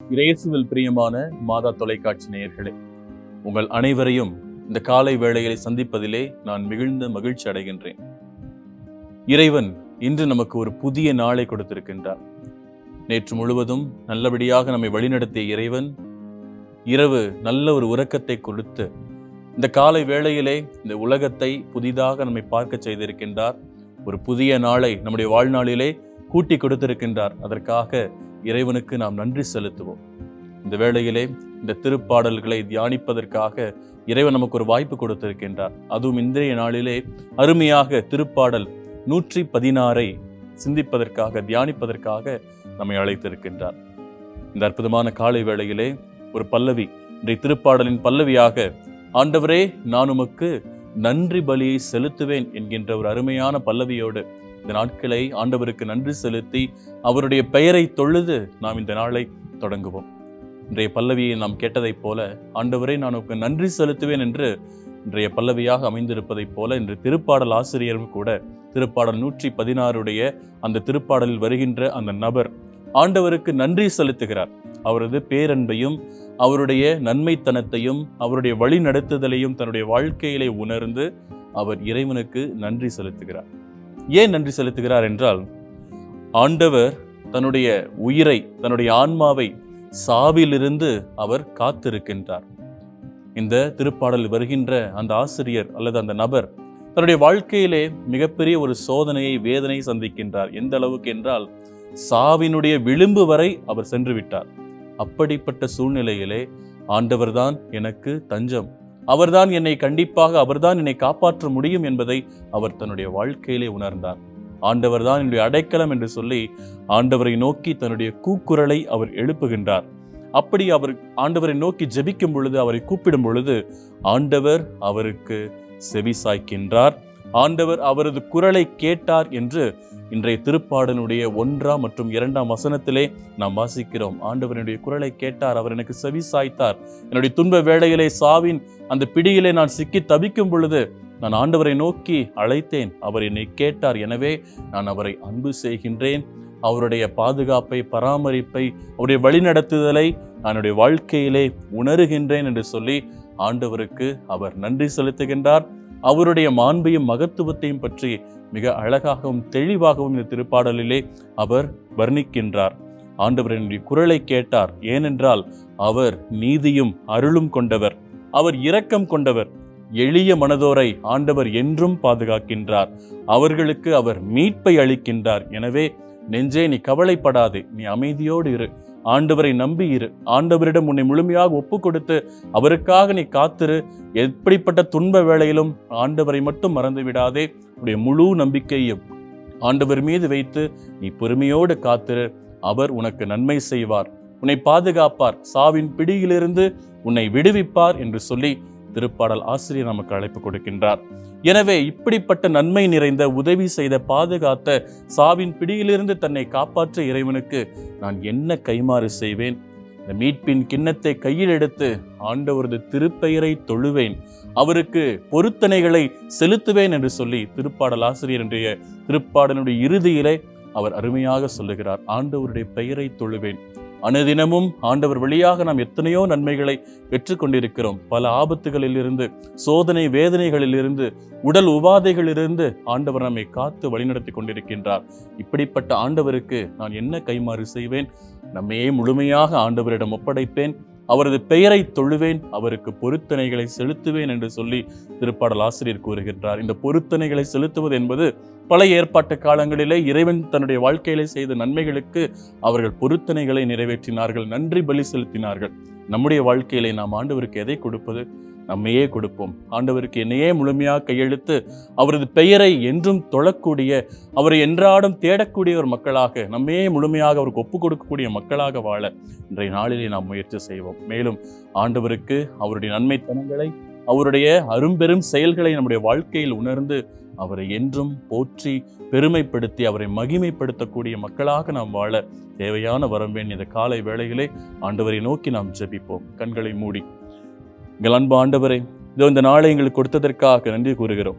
இயேசுவில் பிரியமான மாதா தொலைக்காட்சி நேயர்களே உங்கள் அனைவரையும் இந்த காலை வேளைகளை சந்திப்பதிலே நான் மிகுந்த மகிழ்ச்சி அடைகின்றேன். இறைவன் இன்று நமக்கு ஒரு புதிய நாளை கொடுத்திருக்கின்றார். நேற்று முழுவதும் நல்லபடியாக நம்மை வழிநடத்திய இறைவன் இரவு நல்ல ஒரு உறக்கத்தை கொடுத்து இந்த காலை வேளையிலே இந்த உலகத்தை புதிதாக நம்மை பார்க்க செய்திருக்கின்றார். ஒரு புதிய நாளை நம்முடைய வாழ்நாளிலே கூட்டி கொடுத்திருக்கின்றார். அதற்காக இறைவனுக்கு நாம் நன்றி செலுத்துவோம். இந்த வேளையிலே இந்த திருப்பாடல்களை தியானிப்பதற்காக இறைவன் நமக்கு ஒரு வாய்ப்பு கொடுத்திருக்கின்றார். அதுவும் இன்றைய நாளிலே அருமையாக திருப்பாடல் நூற்றி பதினாறை சிந்திப்பதற்காக தியானிப்பதற்காக நம்மை அழைத்திருக்கின்றார். இந்த அற்புதமான காலை வேளையிலே ஒரு பல்லவி இன்றைய திருப்பாடலின் பல்லவியாக ஆண்டவரே நான் உமக்கு நன்றி பலியை செலுத்துவேன் என்கின்ற ஒரு அருமையான பல்லவியோடு இந்த நாட்களை ஆண்டவருக்கு நன்றி செலுத்தி அவருடைய பெயரை தொழுது நாம் இந்த நாளை தொடங்குவோம். இன்றைய பல்லவியை நாம் கேட்டதைப் போல ஆண்டவரை நான் உனக்கு நன்றி செலுத்துவேன் என்று இன்றைய பல்லவியாக அமைந்திருப்பதைப் போல இன்று திருப்பாடல் ஆசிரியரும் கூட திருப்பாடல் நூற்றி பதினாறுடைய அந்த திருப்பாடலில் வருகின்ற அந்த நபர் ஆண்டவருக்கு நன்றி செலுத்துகிறார். அவரது பேரன்பையும் அவருடைய நன்மைத்தனத்தையும் அவருடைய வழி நடத்துதலையும் தன்னுடைய வாழ்க்கையிலே உணர்ந்து அவர் இறைவனுக்கு நன்றி செலுத்துகிறார். ஏன் நன்றி செலுத்துகிறார் என்றால் ஆண்டவர் தன்னுடைய உயிரை தன்னுடைய ஆன்மாவை சாவிலிருந்து அவர் காத்திருக்கின்றார். இந்த திருப்பாடல் வருகின்ற அந்த ஆசிரியர் அல்லது அந்த நபர் தன்னுடைய வாழ்க்கையிலே மிகப்பெரிய ஒரு சோதனையை வேதனை சந்திக்கின்றார். எந்த அளவுக்கு என்றால் சாவினுடைய விளிம்பு வரை அவர் சென்று விட்டார். அப்படிப்பட்ட சூழ்நிலையிலே ஆண்டவர்தான் எனக்கு தஞ்சம். அவர்தான் என்னை கண்டிப்பாக அவர்தான் என்னை காப்பாற்ற முடியும் என்பதை அவர் தன்னுடைய வாழ்க்கையிலே உணர்ந்தார். ஆண்டவர்தான் என்னுடைய அடைக்கலம் என்று சொல்லி ஆண்டவரை நோக்கி தன்னுடைய கூக்குரலை அவர் எழுப்புகின்றார். அப்படி அவர் ஆண்டவரை நோக்கி ஜெபிக்கும் பொழுது அவரை கூப்பிடும் பொழுது ஆண்டவர் அவருக்கு செவி சாய்க்கின்றார். ஆண்டவர் அவரது குரலை கேட்டார் என்று இன்றைய திருப்பாடனுடைய ஒன்றாம் மற்றும் இரண்டாம் வசனத்திலே நாம் வாசிக்கிறோம். ஆண்டவரனுடைய குரலை கேட்டார் அவர் எனக்கு செவி சாய்த்தார். என்னுடைய துன்ப வேளையிலே சாவின் அந்த பிடியிலே நான் சிக்கி தவிக்கும் பொழுது நான் ஆண்டவரை நோக்கி அழைத்தேன். அவர் என்னை கேட்டார் எனவே நான் அவரை அன்பு செய்கின்றேன். அவருடைய பாதுகாப்பை பராமரிப்பை அவருடைய வழிநடத்துதலை என்னுடைய வாழ்க்கையிலே உணருகின்றேன் என்று சொல்லி ஆண்டவருக்கு அவர் நன்றி செலுத்துகின்றார். அவருடைய மாண்பையும் மகத்துவத்தையும் பற்றி மிக அழகாகவும் தெளிவாகவும் இந்த திருப்பாடலிலே அவர் வர்ணிக்கின்றார். ஆண்டவர் என்னுடைய குரலை கேட்டார். ஏனென்றால் அவர் நீதியும் அருளும் கொண்டவர். அவர் இரக்கம் கொண்டவர். எளிய மனதோரை ஆண்டவர் என்றும் பாதுகாக்கின்றார். அவர்களுக்கு அவர் மீட்பை அளிக்கின்றார். எனவே நெஞ்சே நீ கவலைப்படாதே. நீ அமைதியோடு இரு. ஆண்டவரை நம்பி இரு. ஆண்டவரிடம் உன்னை முழுமையாக ஒப்பு கொடுத்து அவருக்காக நீ காத்திரு. எப்படிப்பட்ட துன்ப வேளையிலும் ஆண்டவரை மட்டும் மறந்து விடாதே. உன்னுடைய முழு நம்பிக்கையும் ஆண்டவர் மீது வைத்து நீ பொறுமையோடு காத்திரு. அவர் உனக்கு நன்மை செய்வார். உன்னை பாதுகாப்பார். சாவின் பிடியிலிருந்து உன்னை விடுவிப்பார் என்று சொல்லி திருப்பாடல் ஆசிரியர் நமக்கு அழைப்பு கொடுக்கின்றார். எனவே இப்படிப்பட்ட நன்மை நிறைந்த உதவி செய்த பாதுகாத்த சாவின் பிடியிலிருந்து தன்னை காப்பாற்ற இறைவனுக்கு நான் என்ன கைமாறு செய்வேன்? இந்த மீட்பின் கிண்ணத்தை கையில் எடுத்து ஆண்டவரது திருப்பெயரை தொழுவேன். அவருக்கு பொருத்தனைகளை செலுத்துவேன் என்று சொல்லி திருப்பாடல் ஆசிரியர் இன்றைய திருப்பாடலுடைய இறுதியிலே அவர் அருமையாக சொல்லுகிறார். ஆண்டவருடைய பெயரை தொழுவேன். அனுதினமும் ஆண்டவர் வழியாக நாம் எத்தனையோ நன்மைகளை பெற்றுக்கொண்டிருக்கிறோம். பல ஆபத்துகளிலிருந்து சோதனை வேதனைகளிலிருந்து உடல் உபாதைகளிலிருந்து ஆண்டவர் நம்மை காத்து வழிநடத்தி கொண்டிருக்கின்றார். இப்படிப்பட்ட ஆண்டவருக்கு நான் என்ன கைமாறு செய்வேன்? நம்மையே முழுமையாக ஆண்டவரிடம் ஒப்படைப்பேன். அவரது பெயரை தொழுவேன் அவருக்கு பொருத்தனைகளை செலுத்துவேன் என்று சொல்லி திருப்பாடல் ஆசிரியர் கூறுகின்றார். இந்த பொருத்தனைகளை செலுத்துவது என்பது பல ஏற்பாட்டு காலங்களிலே இறைவன் தன்னுடைய வாழ்க்கையிலே செய்த நன்மைகளுக்கு அவர்கள் பொருத்தனைகளை நிறைவேற்றினார்கள் நன்றி பலி செலுத்தினார்கள். நம்முடைய வாழ்க்கையிலே நாம் ஆண்டவருக்கு எதை கொடுப்பது? நம்மையே கொடுப்போம். ஆண்டவருக்கு என்னையே முழுமையாக கையெழுத்து அவரது பெயரை என்றும் தொழக்கூடிய அவரை என்றாடும் தேடக்கூடிய ஒரு மக்களாக நம்மையே முழுமையாக அவருக்கு ஒப்பு கொடுக்கக்கூடிய மக்களாக வாழ இன்றைய நாளிலே நாம் முயற்சி செய்வோம். மேலும் ஆண்டவருக்கு அவருடைய நன்மைத்தனங்களை அவருடைய அரும்பெரும் செயல்களை நம்முடைய வாழ்க்கையில் உணர்ந்து அவரை என்றும் போற்றி பெருமைப்படுத்தி அவரை மகிமைப்படுத்தக்கூடிய மக்களாக நாம் வாழ தேவையான வரம்பேன் இந்த காலை வேளையிலே ஆண்டவரை நோக்கி நாம் ஜெபிப்போம். கண்களை மூடி எங்கள் அன்பு ஆண்டவரே இதோ இந்த நாளை எங்களுக்கு கொடுத்ததற்காக நன்றி கூறுகிறோம்.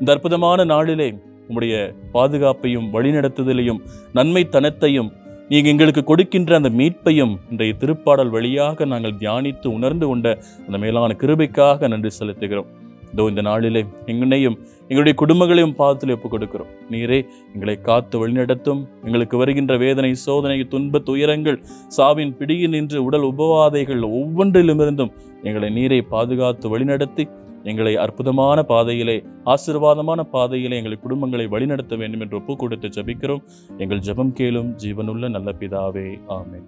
இந்த அற்புதமான நாளிலே உம்முடைய பாதுகாப்பையும் வழிநடத்துதலையும் நன்மைத்தனத்தையும் நீங்கள் எங்களுக்கு கொடுக்கின்ற அந்த மீட்பையும் இன்றைய திருப்பாடல் வழியாக நாங்கள் தியானித்து உணர்ந்து கொண்ட அந்த மேலான கிருபைக்காக நன்றி செலுத்துகிறோம். இதோ இந்த நாளிலே எங்களையும் எங்களுடைய குடும்பங்களையும் பார்த்து ஒப்புக் கொடுக்கிறோம் நீரே எங்களை காத்து வழிநடத்தும் எங்களுக்கு வருகின்ற வேதனை சோதனை துன்ப துயரங்கள் சாவின் பிடியில் நின்று உடல் உபவாதைகள் ஒவ்வொன்றிலுமிருந்தும் எங்களை நீரை பாதுகாத்து வழிநடத்தி எங்களை அற்புதமான பாதையிலே ஆசீர்வாதமான பாதையிலே எங்கள் குடும்பங்களை வழிநடத்த வேண்டும் என்று ஒப்பு கொடுத்து ஜபிக்கிறோம். எங்கள் ஜெபம் கேளும் ஜீவனுள்ள நல்ல பிதாவே ஆமேன்.